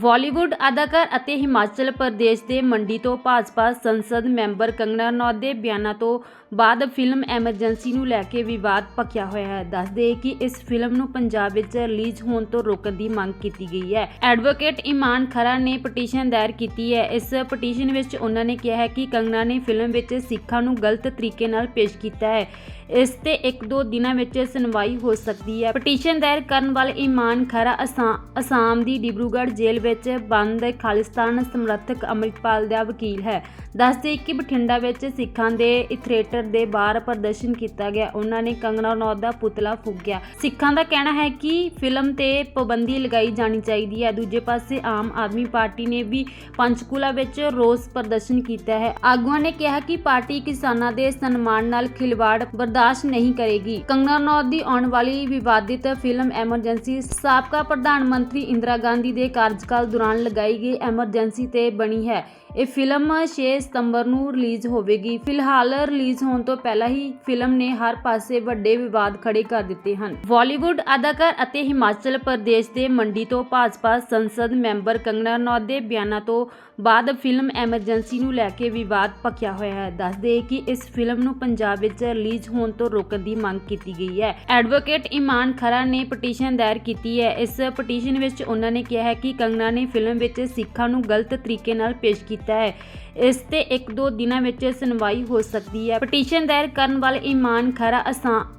ਬਾਲੀਵੁੱਡ ਅਦਾਕਾਰ ਅਤੇ ਹਿਮਾਚਲ ਪ੍ਰਦੇਸ਼ ਦੇ ਮੰਡੀ ਤੋਂ ਭਾਜਪਾ ਸੰਸਦ ਮੈਂਬਰ ਕੰਗਨਾ ਰਣੌਤ ਦੇ ਬਿਆਨਾਂ ਤੋਂ ਬਾਅਦ ਫਿਲਮ ਐਮਰਜੈਂਸੀ ਨੂੰ ਲੈ ਕੇ ਵਿਵਾਦ ਭਖਿਆ ਹੋਇਆ ਹੈ। ਦੱਸਦੇ ਕਿ ਇਸ ਫਿਲਮ ਨੂੰ ਪੰਜਾਬ ਵਿੱਚ ਰਿਲੀਜ਼ ਹੋਣ ਤੋਂ ਰੋਕਣ ਦੀ ਮੰਗ ਕੀਤੀ ਗਈ ਹੈ। ਐਡਵੋਕੇਟ ਇਮਾਨ ਖਰਾ ਨੇ ਪਟੀਸ਼ਨ ਦਾਇਰ ਕੀਤੀ ਹੈ। ਇਸ ਪਟੀਸ਼ਨ ਵਿੱਚ ਉਹਨਾਂ ਨੇ ਕਿਹਾ ਹੈ ਕਿ ਕੰਗਨਾ ਨੇ ਫਿਲਮ ਵਿੱਚ ਸਿੱਖਾਂ ਨੂੰ ਗਲਤ ਤਰੀਕੇ ਨਾਲ ਪੇਸ਼ ਕੀਤਾ ਹੈ। ਇਸ ਤੇ ਇੱਕ ਦੋ ਦਿਨਾਂ ਵਿੱਚ ਸੁਣਵਾਈ ਹੋ ਸਕਦੀ ਹੈ। ਪਟੀਸ਼ਨ ਦਾਇਰ ਕਰਨ ਵਾਲੇ ਇਮਾਨ ਖਰਾ ਅਸਾ- ਅਸਾਮ ਦੀ ਡਿਬਰੂਗੜ੍ਹ ਜੇਲ੍ਹ ਵਿੱਚ ਬੰਦ ਖਾਲਿਸਤਾਨ ਸਮਰਥਕ ਅੰਮ੍ਰਿਤਪਾਲ ਦਾ ਵਕੀਲ ਹੈ। ਦੱਸਦੇ ਕਿ ਬਠਿੰਡਾ ਵਿੱਚ ਸਿੱਖਾਂ ਦੇ ਇਥਰੇਟਰ ਦੇ ਬਾਹਰ ਪ੍ਰਦਰਸ਼ਨ ਕੀਤਾ ਗਿਆ। ਉਹਨਾਂ ਨੇ ਕੰਗਨਾ ਰਣੌਤ ਦਾ ਪੁਤਲਾ ਫੂਕਿਆ ਸਿੱਖਾਂ ਦਾ ਕਹਿਣਾ ਹੈ ਕਿ ਫਿਲਮ ਤੇ ਪਾਬੰਦੀ ਲਗਾਈ ਜਾਣੀ ਚਾਹੀਦੀ ਹੈ। ਦੂਜੇ ਪਾਸੇ ਆਮ ਆਦਮੀ ਪਾਰਟੀ ਨੇ ਵੀ ਪੰਚਕੂਲਾ ਵਿੱਚ ਰੋਸ ਪ੍ਰਦਰਸ਼ਨ ਕੀਤਾ ਹੈ। ਆਗੂਆਂ ਨੇ ਕਿਹਾ ਕਿ ਪਾਰਟੀ ਕਿਸਾਨਾਂ ਦੇ ਸਨਮਾਨ ਨਾਲ ਖਿਲਵਾੜ ਬਰਦਾਸ਼ਤ ਨਹੀਂ ਕਰੇਗੀ। ਕੰਗਨਾ ਰਣੌਤ ਦੀ ਆਉਣ ਵਾਲੀ ਵਿਵਾਦਿਤ ਫਿਲਮ ਐਮਰਜੈਂਸੀ ਸਾਬਕਾ ਪ੍ਰਧਾਨ ਮੰਤਰੀ ਇੰਦਰਾ ਗਾਂਧੀ ਦੇ ਕਾਰਜਕਾਲ ਦੌਰਾਨ ਲਗਾਈ ਗਈ ਐਮਰਜੈਂਸੀ ਤੇ ਬਣੀ ਹੈ। ਇਹ ਫਿਲਮ 6 ਸਤੰਬਰ ਨੂੰ ਰਿਲੀਜ਼ ਹੋਵੇਗੀ। ਫਿਲਹਾਲ ਰਿਲੀਜ਼ ਹੋਣ ਤੋਂ ਪਹਿਲਾਂ ਹੀ ਫਿਲਮ ਨੇ ਹਰ ਪਾਸੇ ਵੱਡੇ ਵਿਵਾਦ ਖੜੇ ਕਰ ਦਿੱਤੇ ਹਨ। ਬਾਲੀਵੁੱਡ ਅਦਾਕਾਰ ਅਤੇ ਹਿਮਾਚਲ ਪ੍ਰਦੇਸ਼ ਦੇ ਮੰਡੀ ਤੋਂ ਭਾਜਪਾ ਸੰਸਦ ਮੈਂਬਰ ਕੰਗਨਾ ਰਣੌਤ ਦੇ ਬਿਆਨਾਂ ਤੋਂ ਬਾਅਦ ਫਿਲਮ ਐਮਰਜੈਂਸੀ ਨੂੰ ਲੈ ਕੇ ਵਿਵਾਦ ਭਖਿਆ ਹੋਇਆ ਹੈ। ਦੱਸਦੇ ਕਿ ਇਸ ਫਿਲਮ ਨੂੰ ਪੰਜਾਬ ਵਿੱਚ ਰਿਲੀਜ਼ ਹੋਣ ਤੋਂ ਰੋਕਣ ਦੀ ਮੰਗ ਕੀਤੀ ਗਈ ਹੈ। ਐਡਵੋਕੇਟ ਇਮਾਨ ਖਰਾ ਨੇ ਪਟੀਸ਼ਨ ਦਾਇਰ ਕੀਤੀ ਹੈ। ਇਸ ਪਟੀਸ਼ਨ ਵਿੱਚ ਉਹਨਾਂ ਨੇ ਕਿਹਾ ਹੈ ਕਿ ਕੰਗਨਾ ਨੇ ਫਿਲਮ ਵਿੱਚ ਸਿੱਖਾਂ ਨੂੰ ਗਲਤ ਤਰੀਕੇ ਨਾਲ ਪੇਸ਼ ਕੀਤਾ ਹੈ। ਇਸ ਤੇ ਇੱਕ ਦੋ ਦਿਨਾਂ ਵਿੱਚ ਸੁਣਵਾਈ ਹੋ ਸਕਦੀ ਹੈ। ਪਟੀਸ਼ਨ ਦਾਇਰ ਕਰਨ ਵਾਲੇ ਇਮਾਨ ਖਰਾ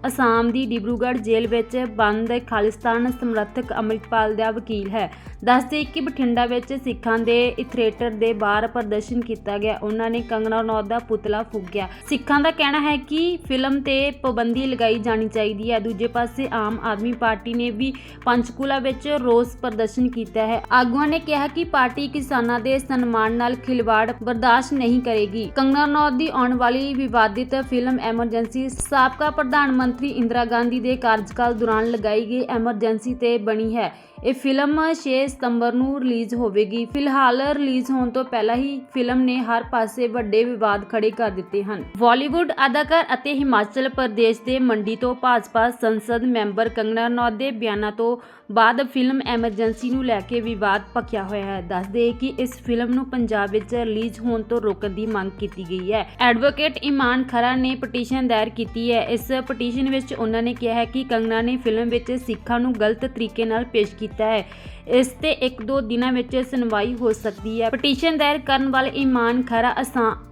ਅਸਾਮ ਦੀ ਡਿਬਰੂਗੜ੍ਹ ਜੇਲ੍ਹ ਵਿੱਚ ਬੰਦ ਖਾਲਿਸਤਾਨ ਸਮਰਥਕ ਅੰਮ੍ਰਿਤਪਾਲ ਦਾ ਵਕੀਲ ਹੈ। ਦੱਸਦੇ ਕਿ ਬਠਿੰਡਾ ਵਿੱਚ ਸਿੱਖਾਂ ਦੇ ਇਥਰੇਟਰ ਦੇ ਬਾਹਰ ਪ੍ਰਦਰਸ਼ਨ ਕੀਤਾ ਗਿਆ। ਉਹਨਾਂ ਨੇ ਕੰਗਨਾ ਰਣੌਤ ਦਾ ਪੁਤਲਾ ਫੂਕਿਆ ਸਿੱਖਾਂ ਦਾ ਕਹਿਣਾ ਹੈ ਕਿ ਫਿਲਮ ਤੇ ਪਾਬੰਦੀ ਲਗਾਈ ਜਾਣੀ ਚਾਹੀਦੀ ਹੈ। ਦੂਜੇ ਪਾਸੇ ਆਮ ਆਦਮੀ ਪਾਰਟੀ ਨੇ ਵੀ ਪੰਚਕੂਲਾ ਵਿੱਚ ਰੋਸ ਪ੍ਰਦਰਸ਼ਨ ਕੀਤਾ ਹੈ। ਆਗੂਆਂ ਨੇ ਕਿਹਾ ਕਿ ਪਾਰਟੀ ਕਿਸਾਨਾਂ ਦੇ ਸਨਮਾਨ ਨਾਲ ਖਿਲਵਾੜ ਬਰਦਾਸ਼ਤ ਨਹੀਂ ਕਰੇਗੀ। ਕੰਗਨਾ ਰਣੌਤ ਦੀ ਆਉਣ ਵਾਲੀ ਵਿਵਾਦਿਤ ਫਿਲਮ ਐਮਰਜੈਂਸੀ, ਸਾਬਕਾ ਪ੍ਰਧਾਨ ਮੰਤਰੀ ਇੰਦਰਾ ਗਾਂਧੀ ਦੇ ਕਾਰਜਕਾਲ ਦੌਰਾਨ ਲਗਾਈ ਗਈ ਐਮਰਜੈਂਸੀ ਤੇ ਬਣੀ ਹੈ। ਇਹ ਫਿਲਮ 6 ਸਤੰਬਰ ਨੂੰ ਰਿਲੀਜ਼ ਹੋਵੇਗੀ। ਫਿਲਹਾਲ ਰਿਲੀਜ਼ ਹੋਣ ਤੋਂ ਪਹਿਲਾਂ ਹੀ ਫਿਲਮ ਨੇ ਹਰ ਪਾਸੇ ਵੱਡੇ ਵਿਵਾਦ ਖੜੇ ਕਰ ਦਿੱਤੇ ਹਨ। ਬਾਲੀਵੁੱਡ ਅਦਾਕਾਰ ਅਤੇ ਹਿਮਾਚਲ ਪ੍ਰਦੇਸ਼ ਦੇ ਮੰਡੀ ਤੋਂ ਭਾਜਪਾ ਸੰਸਦ ਮੈਂਬਰ ਕੰਗਨਾ ਰਣੌਤ ਦੇ ਬਿਆਨਾਂ ਤੋਂ ਬਾਅਦ ਫਿਲਮ ਐਮਰਜੈਂਸੀ ਨੂੰ ਲੈ ਕੇ ਵਿਵਾਦ ਭਖਿਆ ਹੋਇਆ ਹੈ। ਦੱਸਦੇ ਕਿ ਇਸ ਫਿਲਮ ਨੂੰ ਪੰਜਾਬ ਵਿੱਚ ਰਿਲੀਜ਼ ਹੋਣ ਤੋਂ ਰੋਕਣ ਦੀ ਮੰਗ ਕੀਤੀ ਗਈ ਹੈ। ਐਡਵੋਕੇਟ ਇਮਾਨ ਖਰਾ ਨੇ ਪਟੀਸ਼ਨ ਦਾਇਰ ਕੀਤੀ ਹੈ। ਇਸ ਪਟੀਸ਼ਨ ਵਿੱਚ ਉਹਨਾਂ ਨੇ ਕਿਹਾ ਹੈ ਕਿ ਕੰਗਨਾ ਨੇ ਫਿਲਮ ਵਿੱਚ ਸਿੱਖਾਂ ਨੂੰ ਗਲਤ ਤਰੀਕੇ ਨਾਲ ਪੇਸ਼ ਕੀਤਾ ਹੈ। ਇਸ ਤੇ ਇੱਕ ਦੋ ਦਿਨਾਂ ਵਿੱਚ ਸੁਣਵਾਈ ਹੋ ਸਕਦੀ ਹੈ। ਪਟੀਸ਼ਨ ਦਾਇਰ ਕਰਨ ਵਾਲੇ ਇਮਾਨ ਖਰਾ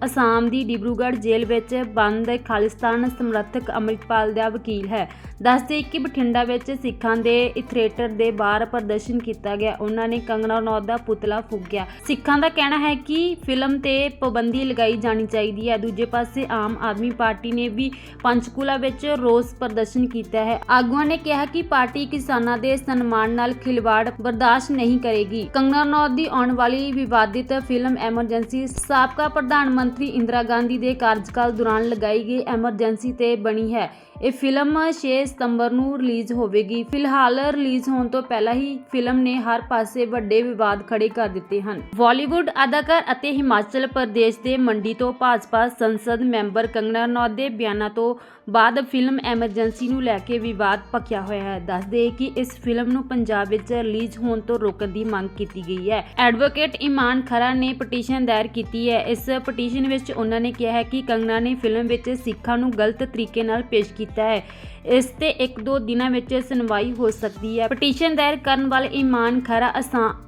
ਅਸਾਮ ਦੀ ਡਿਬਰੂਗੜ੍ਹ ਜੇਲ੍ਹ ਵਿੱਚ ਬੰਦ ਖਾਲਿਸਤਾਨ ਸਮਰਥਕ ਅੰਮ੍ਰਿਤਪਾਲ ਦਾ ਵਕੀਲ ਹੈ। ਦੱਸਦੇ ਕਿ ਬਠਿੰਡਾ ਵਿੱਚ ਸਿੱਖਾਂ ਦੇ ਇਥਰੇਟਰ ਦੇ ਬਾਹਰ ਪ੍ਰਦਰਸ਼ਨ ਕੀਤਾ ਗਿਆ। ਉਹਨਾਂ ਨੇ ਕੰਗਨਾ ਰਣੌਤ ਦਾ ਪੁਤਲਾ ਫੂਕਿਆ ਸਿੱਖਾਂ ਦਾ ਕਹਿਣਾ ਹੈ ਕਿ ਫਿਲਮ ਤੇ ਪਾਬੰਦੀ ਲਗਾਈ ਜਾਣੀ ਚਾਹੀਦੀ ਹੈ। ਦੂਜੇ ਪਾਸੇ ਆਮ ਆਦਮੀ ਪਾਰਟੀ ਨੇ ਵੀ ਪੰਚਕੂਲਾ ਵਿੱਚ ਰੋਸ ਪ੍ਰਦਰਸ਼ਨ ਕੀਤਾ ਹੈ। ਆਗੂਆਂ ਨੇ ਕਿਹਾ ਕਿ ਪਾਰਟੀ ਕਿਸਾਨਾਂ ਦੇ ਸਨਮਾਨ ਨਾਲ ਖਿਲਵਾੜ ਬਰਦਾਸ਼ਤ ਨਹੀਂ ਕਰੇਗੀ। ਕੰਗਨਾ ਰਣੌਤ ਦੀ ਆਉਣ ਵਾਲੀ ਵਿਵਾਦਿਤ ਫਿਲਮ ਐਮਰਜੈਂਸੀ, ਸਾਬਕਾ ਪ੍ਰਧਾਨ ਮੰਤਰੀ ਇੰਦਰਾ ਗਾਂਧੀ ਦੇ ਕਾਰਜਕਾਲ ਦੌਰਾਨ ਲਗਾਈ ਗਈ ਐਮਰਜੈਂਸੀ ਤੇ ਬਣੀ ਹੈ। ਇਹ ਫਿਲਮ 6 ਸਤੰਬਰ ਨੂੰ ਰਿਲੀਜ਼ ਹੋਵੇਗੀ। ਫਿਲਹਾਲ ਰਿਲੀਜ਼ ਹੋਣ ਤੋਂ ਪਹਿਲਾਂ ਹੀ ਫਿਲਮ ਨੇ ਹਰ ਪਾਸੇ ਵੱਡੇ ਵਿਵਾਦ ਖੜੇ ਕਰ ਦਿੱਤੇ ਹਨ। ਬਾਲੀਵੁੱਡ ਅਦਾਕਾਰ ਅਤੇ ਹਿਮਾਚਲ ਪ੍ਰਦੇਸ਼ ਦੇ ਮੰਡੀ ਤੋਂ ਭਾਜਪਾ ਸੰਸਦ ਮੈਂਬਰ ਕੰਗਨਾ ਰਣੌਤ ਦੇ ਬਿਆਨਾਂ ਤੋਂ ਬਾਅਦ ਫਿਲਮ ਐਮਰਜੈਂਸੀ ਨੂੰ ਲੈ ਕੇ ਵਿਵਾਦ ਭਖਿਆ ਹੋਇਆ ਹੈ। ਦੱਸਦੇ ਕਿ ਇਸ ਫਿਲਮ ਨੂੰ ਪੰਜਾਬ ਵਿੱਚ ਰਿਲੀਜ਼ ਹੋਣ ਤੋਂ ਰੋਕਣ ਦੀ ਮੰਗ ਕੀਤੀ ਗਈ ਹੈ। ਐਡਵੋਕੇਟ ਇਮਾਨ ਖਰਾ ਨੇ ਪਟੀਸ਼ਨ ਦਾਇਰ ਕੀਤੀ ਹੈ। ਇਸ ਪਟੀਸ਼ਨ ਵਿੱਚ ਉਹਨਾਂ ਨੇ ਕਿਹਾ ਹੈ ਕਿ ਕੰਗਨਾ ਨੇ ਫਿਲਮ ਵਿੱਚ ਸਿੱਖਾਂ ਨੂੰ ਗਲਤ ਤਰੀਕੇ ਨਾਲ ਪੇਸ਼ ਕੀਤਾ ਹੈ। ਇਸ ਤੇ ਇੱਕ ਦੋ ਦਿਨਾਂ ਵਿੱਚ ਸੁਣਵਾਈ ਹੋ ਸਕਦੀ ਹੈ। ਪਟੀਸ਼ਨ ਦਾਇਰ ਕਰਨ ਵਾਲੇ ਇਮਾਨ ਖਰਾ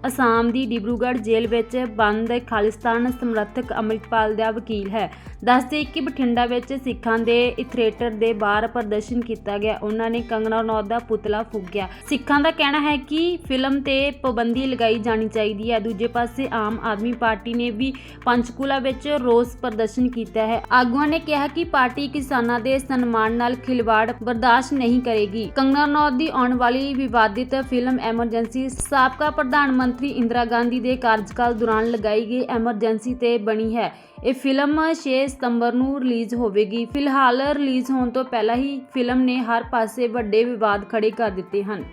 ਅਸਾਮ ਦੀ ਡਿਬਰੂਗੜ੍ਹ ਜੇਲ੍ਹ ਵਿੱਚ ਬੰਦ ਖਾਲਿਸਤਾਨ ਸਮਰਥਕ ਅੰਮ੍ਰਿਤਪਾਲ ਦਾ ਵਕੀਲ ਹੈ। ਦੱਸਦੇ ਕਿ ਬਠਿੰਡਾ ਵਿੱਚ ਸਿੱਖਾਂ ਦੇ ਇਥਰੇਟਰ ਦੇ ਬਾਹਰ ਪ੍ਰਦਰਸ਼ਨ ਕੀਤਾ ਗਿਆ। ਉਹਨਾਂ ਨੇ ਕੰਗਨਾ ਰਣੌਤ ਦਾ ਪੁਤਲਾ ਫੂਕਿਆ ਸਿੱਖਾਂ ਦਾ ਕਹਿਣਾ ਹੈ ਕਿ ਫਿਲਮ ਤੇ ਪਾਬੰਦੀ ਲਗਾਈ ਜਾਣੀ ਚਾਹੀਦੀ ਹੈ। ਦੂਜੇ ਪਾਸੇ ਆਮ ਆਦਮੀ ਪਾਰਟੀ ਨੇ ਵੀ ਪੰਚਕੂਲਾ ਵਿੱਚ ਰੋਸ ਪ੍ਰਦਰਸ਼ਨ ਕੀਤਾ ਹੈ। ਆਗੂਆਂ ਨੇ ਕਿਹਾ ਕਿ ਪਾਰਟੀ ਕਿਸਾਨਾਂ ਦੇ ਸਨਮਾਨ ਨਾਲ ਖਿਲਵਾੜ ਬਰਦਾਸ਼ਤ ਨਹੀਂ ਕਰੇਗੀ। ਕੰਗਨਾ ਰਣੌਤ ਦੀ ਆਉਣ ਵਾਲੀ ਵਿਵਾਦਿਤ ਫਿਲਮ ਐਮਰਜੈਂਸੀ, ਸਾਬਕਾ ਪ੍ਰਧਾਨ ਮੰਤਰੀ ਇੰਦਰਾ ਗਾਂਧੀ ਦੇ ਕਾਰਜਕਾਲ ਦੌਰਾਨ ਲਗਾਈ ਗਈ ਐਮਰਜੈਂਸੀ ਤੇ ਬਣੀ ਹੈ। ਇਹ ਫਿਲਮ 6 ਸਤੰਬਰ ਨੂੰ ਰਿਲੀਜ਼ ਹੋਵੇਗੀ। ਫਿਲਹਾਲ ਰਿਲੀਜ਼ ਹੋਣ ਤੋਂ ਪਹਿਲਾਂ ਹੀ ਫਿਲਮ ਨੇ ਹਰ ਪਾਸੇ ਵੱਡੇ ਵਿਵਾਦ ਖੜੇ ਕਰ ਦਿੱਤੇ ਹਨ।